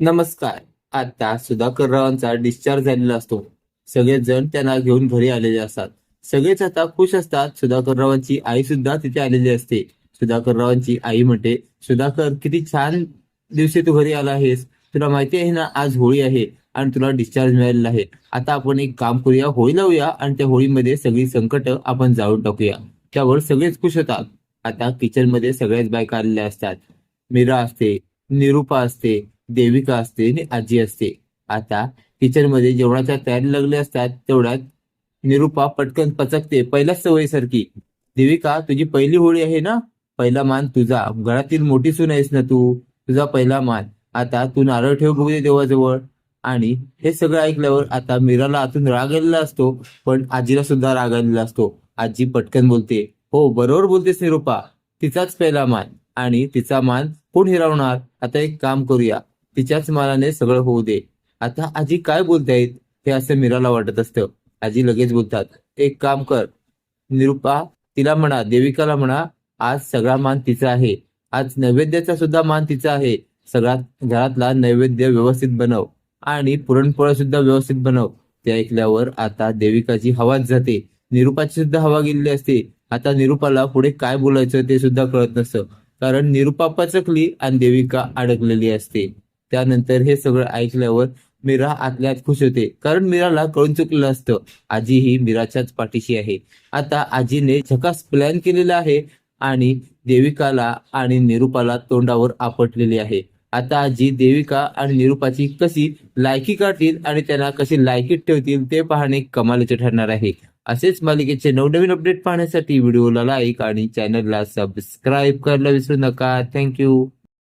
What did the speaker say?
नमस्कार. आता सुधाकर रावांचा डिस्चार्ज झालेला असतो. सगळेच जण त्यांना घेऊन घरी आलेले असतात. सगळेच आता खुश असतात. सुधाकर रावांची आई सुद्धा तिथे आलेली असते. सुधाकर रावांची आई म्हणते सुधाकर किती छान दिवशी तू घरी आला आहेस. तुला माहिती आहे ना आज होळी आहे आणि तुला डिस्चार्ज मिळालेला आहे. आता आपण एक काम करूया होळी लावूया आणि त्या होळीमध्ये सगळी संकट आपण जाळून टाकूया. त्यावर सगळेच खुश होतात. आता किचनमध्ये सगळ्याच बायका आलेल्या असतात. मीरा असते निरुपा असते देविका असते आणि आजी असते. आता किचनमध्ये जेवणाच्या तयारी लागले असतात तेवढ्यात निरुपा पटकन पचकते पहिल्याच सवयीसारखी. देविका तुझी पहिली होळी आहे ना? पहिला मान तुझा. घरातील मोठी सून आहेस ना तू? तुझा पहिला मान. आता तू नारळ ठेव बघू दे देवाजवळ. आणि हे सगळं ऐकल्यावर आता मीराला आतून राग आलेला असतो पण आजीला सुद्धा राग आलेला असतो. आजी पटकन बोलते हो बरोबर बोलतेस निरुपा. तिचाच पहिला मान. आणि तिचा मान कोण हिरावणार? आता एक काम करूया. तिच्याच मानाने सगळं होऊ दे. आता आजी काय बोलतायत हे असं मीराला वाटत असतं. आजी लगेच बोलतात एक काम कर. निरुपा तिला म्हणा देविकाला म्हणा आज सगळा मान तिचा आहे. आज नैवेद्याचा सुद्धा मान तिचा आहे. सगळ्यात घरातला नैवेद्य व्यवस्थित बनव आणि पुरणपोळ्या सुद्धा व्यवस्थित बनव. ते ऐकल्यावर आता देविकाची हवाच जाते. निरुपाची सुद्धा हवा गेलेली असते. आता निरुपाला पुढे काय बोलायचं ते सुद्धा कळत नसतं. कारण निरुपा पचकली आणि देविका अडकलेली असते. त्यानंतर हे सगळं ऐकल्यावर मीरा आतल्यात खुश होते. कारण मीराला कळून चुकलेलं असतं. आजी ही मीराच्याच पाठीशी आहे. आता आजीने झकास प्लॅन केलेला आहे आणि देविकाला आणि निरुपाला तोंडावर आपटलेली आहे. आता आजी देविका आणि निरुपाची कशी लायकी काढतील आणि त्यांना कशी लायकीत ठेवतील ते पाहणे कमालीचे ठरणार आहे. असेच मालिकेचे नवनवीन अपडेट पाहण्यासाठी व्हिडिओला लाईक आणि चॅनलला सबस्क्राईब करायला विसरू नका. थँक्यू